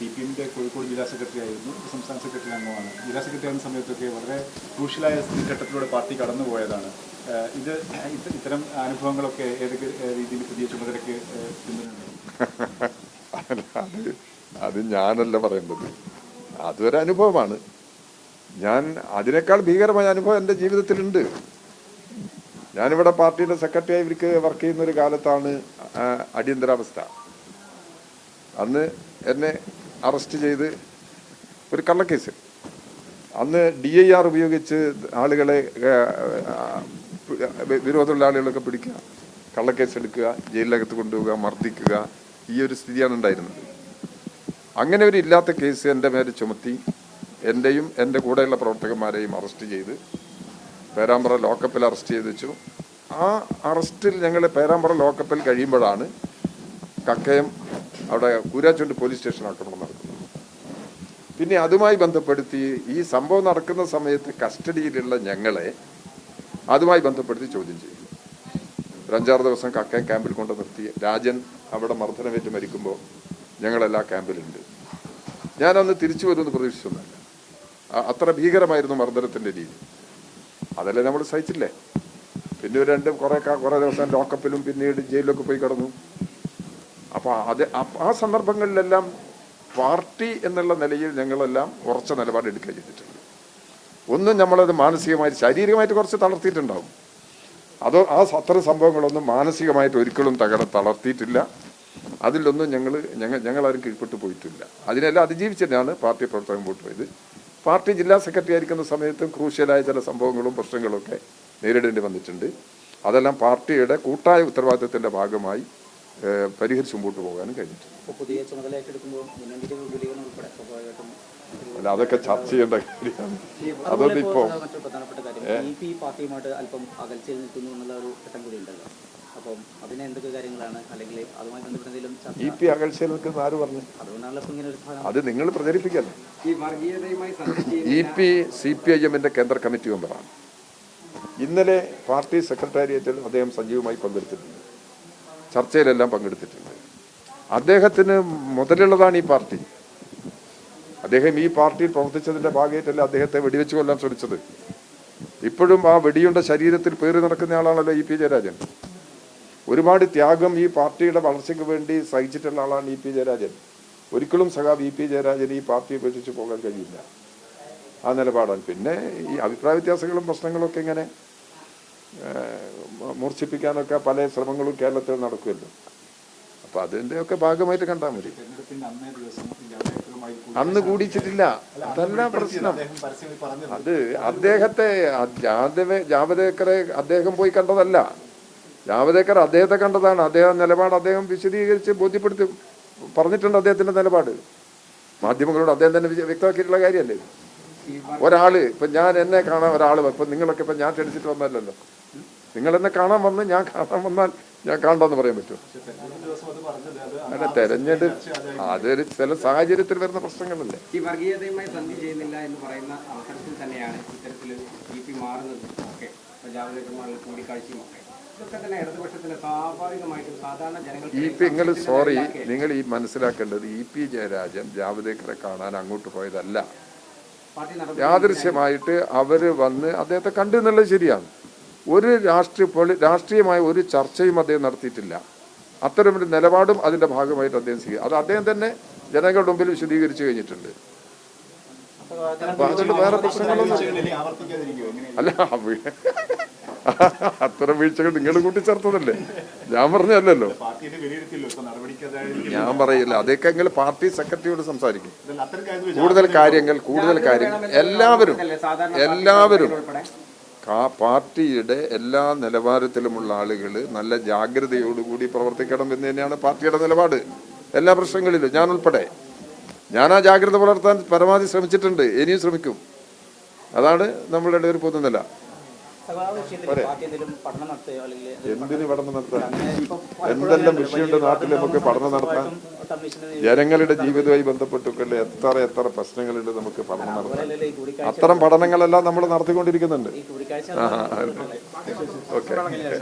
C P എമ്മിന്റെ കോഴിക്കോട് ജില്ലാ secretary ആയിരുന്നു. സംസ്ഥാന സെക്രട്ടറി അംഗമാണ്. ജില്ലാ സെക്രട്ടറി ആയിരുന്ന സമയത്തൊക്കെ വളരെ ക്രൂഷ്യലായ ഘട്ടത്തിലൂടെ പാർട്ടി കടന്നുപോയതാണ് പോയതാണ്. ഇത് ഇത് ഇത്തരം അനുഭവങ്ങളൊക്കെ ഏതൊക്കെ രീതിയിൽ പുതിയ ചുമതലയ്ക്ക് അത് അത് ഞാനല്ല പറയുന്നത്. അതൊരു അനുഭവമാണ്. ഞാൻ അതിനേക്കാൾ ഭീകരമായ അനുഭവം എന്റെ ജീവിതത്തിലുണ്ട്. ഞാനിവിടെ പാർട്ടിയുടെ സെക്രട്ടറി ഇവർക്ക് വർക്ക് ചെയ്യുന്ന ഒരു കാലത്താണ് അടിയന്തരാവസ്ഥ. അന്ന് എന്നെ അറസ്റ്റ് ചെയ്ത് ഒരു കള്ളക്കേസ്. അന്ന് ഡി ഐ ആർ ഉപയോഗിച്ച് ആളുകളെ വിരോധമുള്ള ആളുകളൊക്കെ പിടിക്കുക കള്ളക്കേസ് എടുക്കുക ജയിലിനകത്ത് കൊണ്ടുപോവുക മർദ്ദിക്കുക ഈ ഒരു സ്ഥിതിയാണ് ഉണ്ടായിരുന്നത്. അങ്ങനെ ഒരു ഇല്ലാത്ത കേസ് എന്റെ മേലെ ചുമത്തി എന്റെയും എന്റെ കൂടെയുള്ള പ്രവർത്തകന്മാരെയും അറസ്റ്റ് ചെയ്ത് പേരാമ്പ്ര ലോക്കപ്പിൽ അറസ്റ്റ് ചെയ്ത് വെച്ചു. ആ അറസ്റ്റിൽ ഞങ്ങൾ പേരാമ്പ്ര ലോക്കപ്പിൽ കഴിയുമ്പോഴാണ് കക്കയം അവിടെ കൂരാച്ചുണ്ട് പോലീസ് സ്റ്റേഷൻ ആക്രമണം നടക്കുന്നത്. പിന്നെ അതുമായി ബന്ധപ്പെടുത്തി ഈ സംഭവം നടക്കുന്ന സമയത്ത് കസ്റ്റഡിയിലുള്ള ഞങ്ങളെ അതുമായി ബന്ധപ്പെടുത്തി ചോദ്യം ചെയ്യും. ഒരു അഞ്ചാറ് ദിവസം കക്കയം ക്യാമ്പിൽ കൊണ്ട് നിർത്തി. രാജൻ അവിടെ മർദ്ദനമേറ്റ് മരിക്കുമ്പോൾ ഞങ്ങളെല്ലാ ക്യാമ്പിലുണ്ട്. ഞാനന്ന് തിരിച്ചു വരുമെന്ന് പ്രതീക്ഷിച്ചൊന്നുമല്ല. അത്ര ഭീകരമായിരുന്നു മർദ്ദനത്തിന്റെ രീതി. അതല്ലേ നമ്മൾ സഹിച്ചില്ലേ? പിന്നെ ഒരു രണ്ട് കുറേ കുറേ ദിവസം ലോക്കപ്പിലും പിന്നീട് ജയിലിലൊക്കെ പോയി കിടന്നു. അപ്പോൾ അത് ആ സന്ദർഭങ്ങളിലെല്ലാം പാർട്ടി എന്നുള്ള നിലയിൽ ഞങ്ങളെല്ലാം ഉറച്ച നിലപാടെടുക്കുക ചെയ്തിട്ടുണ്ട്. ഒന്നും നമ്മളത് മാനസികമായിട്ട് ശാരീരികമായിട്ട് കുറച്ച് തളർത്തിയിട്ടുണ്ടാകും അതോ ആ അത്തരം സംഭവങ്ങളൊന്നും മാനസികമായിട്ട് ഒരിക്കലും തകട തളർത്തിയിട്ടില്ല. അതിലൊന്നും ഞങ്ങൾ ഞങ്ങൾ ഞങ്ങളാരും കീഴ്പ്പെട്ട് പോയിട്ടില്ല. അതിനെല്ലാം അതിജീവിച്ചിട്ടാണ് പാർട്ടി പ്രവർത്തനം മുമ്പോട്ട് പോയത് പാർട്ടി ജില്ലാ സെക്രട്ടറി ആയിരിക്കുന്ന സമയത്തും ക്രൂഷ്യലായ ചില സംഭവങ്ങളും പ്രശ്നങ്ങളും ഒക്കെ നേരിടേണ്ടി വന്നിട്ടുണ്ട്. അതെല്ലാം പാർട്ടിയുടെ കൂട്ടായ ഉത്തരവാദിത്തത്തിന്റെ ഭാഗമായി പരിഹരിച്ച് മുമ്പോട്ട് പോകാനും കഴിഞ്ഞിട്ടുണ്ട് അല്ല അതൊക്കെ ചർച്ച ചെയ്യേണ്ട കാര്യമാണ്. അതൊന്നും ഇപ്പോൾ അപ്പം അതിന് എന്തൊക്കെ കാര്യങ്ങളാണ്? അല്ലെങ്കിൽ അതുമായി ബന്ധപ്പെട്ട എന്തെങ്കിലും ചർച്ച ഇ പി അകൽച്ചയിൽ നിൽക്കുന്ന ആര് പറഞ്ഞു? അതുകൊണ്ടാണല്ലോ ഒരു സാധനം അത് നിങ്ങൾ പ്രചരിപ്പിക്കല്ലേ? E P C P I എമ്മിന്റെ കേന്ദ്ര കമ്മിറ്റി മെമ്പറാണ്. ഇന്നലെ പാർട്ടി സെക്രട്ടേറിയറ്റിൽ അദ്ദേഹം സജീവമായി പങ്കെടുത്തിട്ടുണ്ട്. ചർച്ചയിലെല്ലാം പങ്കെടുത്തിട്ടുണ്ട്. അദ്ദേഹത്തിന് മുതലുള്ളതാണ് ഈ പാർട്ടി. അദ്ദേഹം ഈ പാർട്ടിയിൽ പ്രവർത്തിച്ചതിന്റെ ഭാഗമായിട്ടല്ല അദ്ദേഹത്തെ വെടിവെച്ച് കൊല്ലാൻ ശ്രമിച്ചത്. ഇപ്പോഴും ആ വെടിയുണ്ട ശരീരത്തിൽ പേറി നടക്കുന്ന ആളാണല്ലോ ഇ പി ജയരാജൻ. ഒരുപാട് ത്യാഗം ഈ പാർട്ടിയുടെ വളർച്ചയ്ക്ക് വേണ്ടി സഹിച്ചിട്ടുള്ള ആളാണ് ഇ പി ജയരാജൻ. ഒരിക്കലും സഹാ ഇ പി ജയരാജൻ ഈ പാർട്ടി ഉപേക്ഷിച്ച് പോകാൻ കഴിയില്ല. ആ നിലപാടാണ്. പിന്നെ ഈ അഭിപ്രായ വ്യത്യാസങ്ങളും പ്രശ്നങ്ങളൊക്കെ ഇങ്ങനെ ഏഹ്, മൂർച്ഛിപ്പിക്കാനൊക്കെ പല ശ്രമങ്ങളും കേരളത്തിൽ നടക്കുമല്ലോ അപ്പൊ അതിന്റെയൊക്കെ ഭാഗമായിട്ട് കണ്ടാൽ മതി. അന്നേ കൂടിച്ചിട്ടില്ല. അതല്ല പ്രശ്നം. അത് അദ്ദേഹത്തെ ജാവദേക്കറെ അദ്ദേഹം പോയി കണ്ടതല്ല. ജാവദേക്കർ അദ്ദേഹത്തെ കണ്ടതാണ്. അദ്ദേഹം നിലപാട് അദ്ദേഹം വിശദീകരിച്ച് ബോധ്യപ്പെടുത്തി പറഞ്ഞിട്ടുണ്ട് അദ്ദേഹത്തിന്റെ നിലപാട്. മാധ്യമങ്ങളോട് അദ്ദേഹം തന്നെ വ്യക്തമാക്കിയിട്ടുള്ള കാര്യമല്ലേ? ഒരാൾ ഇപ്പൊ ഞാൻ എന്നെ കാണാൻ ഒരാൾ ഇപ്പൊ നിങ്ങളൊക്കെ ഇപ്പൊ ഞാൻ ക്ഷണിച്ചിട്ട് വന്നല്ലോ നിങ്ങൾ എന്നെ കാണാൻ വന്ന് ഞാൻ കാണാൻ വന്നാൽ ഞാൻ കാണണ്ടെന്ന് പറയാൻ പറ്റുമോ? അല്ല തെരഞ്ഞെടുപ്പ് അതൊരു ചില സാഹചര്യത്തിൽ വരുന്ന പ്രശ്നങ്ങളല്ലേ. ഈ വർഗീയതയുമായി സന്ധി ചെയ്യുന്നില്ല എന്ന് പറയുന്ന അവസരത്തിൽ തന്നെയാണ് ഇത്തരത്തിൽ ഇ പി മാറുന്നത് ഒക്കെ. കൂടിക്കാഴ്ചയും ഒക്കെ ഇ നിങ്ങൾ സോറി നിങ്ങൾ ഈ മനസ്സിലാക്കേണ്ടത് ഇ പി ജയരാജൻ ജാവദേക്കറെ കാണാൻ അങ്ങോട്ട് പോയതല്ല. യാദൃശ്യമായിട്ട് അവർ വന്ന് അദ്ദേഹത്തെ കണ്ടു എന്നുള്ളത് ശരിയാണ്. ഒരു രാഷ്ട്രീയ രാഷ്ട്രീയമായ ഒരു ചർച്ചയും അദ്ദേഹം നടത്തിയിട്ടില്ല. അത്തരമൊരു നിലപാടും അതിന്റെ ഭാഗമായിട്ട് അദ്ദേഹം സ്വീകരിക്കും അത് അദ്ദേഹം തന്നെ ജനങ്ങളുടെ മുമ്പിൽ വിശദീകരിച്ചു കഴിഞ്ഞിട്ടുണ്ട്. അപ്പൊ അതുകൊണ്ട് വേറെ പ്രശ്നങ്ങളൊന്നും അല്ല അത്തരം വീഴ്ചകൾ നിങ്ങൾ കൂട്ടിച്ചേർത്തതല്ലേ? ഞാൻ പറഞ്ഞതല്ലല്ലോ. ഞാൻ പറയില്ല. അതൊക്കെ എങ്കിൽ പാർട്ടി സെക്രട്ടറിയോട് സംസാരിക്കും. കൂടുതൽ കാര്യങ്ങൾ കൂടുതൽ കാര്യങ്ങൾ. എല്ലാവരും എല്ലാവരും പാർട്ടിയുടെ എല്ലാ നിലവാരത്തിലുമുള്ള ആളുകൾ നല്ല ജാഗ്രതയോടുകൂടി പ്രവർത്തിക്കണം എന്ന് തന്നെയാണ് പാർട്ടിയുടെ നിലപാട്. എല്ലാ പ്രശ്നങ്ങളിലും. ഞാൻ ഉൾപ്പെടെ. ഞാൻ ആ ജാഗ്രത പുലർത്താൻ പരമാവധി ശ്രമിച്ചിട്ടുണ്ട്. ഇനിയും ശ്രമിക്കും. അതാണ് നമ്മളുടെ ഒരു പൊതുനില. എന്തിന് പഠനം നടത്താൻ എന്തെല്ലാം വിഷയമുണ്ട് നാട്ടിൽ നമുക്ക് പഠനം നടത്താൻ? ജനങ്ങളുടെ ജീവിതവുമായി ബന്ധപ്പെട്ടുള്ള എത്ര എത്ര പ്രശ്നങ്ങളുണ്ട് നമുക്ക് പഠനം നടത്താൻ അത്തരം പഠനങ്ങളെല്ലാം നമ്മൾ നടത്തിക്കൊണ്ടിരിക്കുന്നുണ്ട്. ഓക്കെ.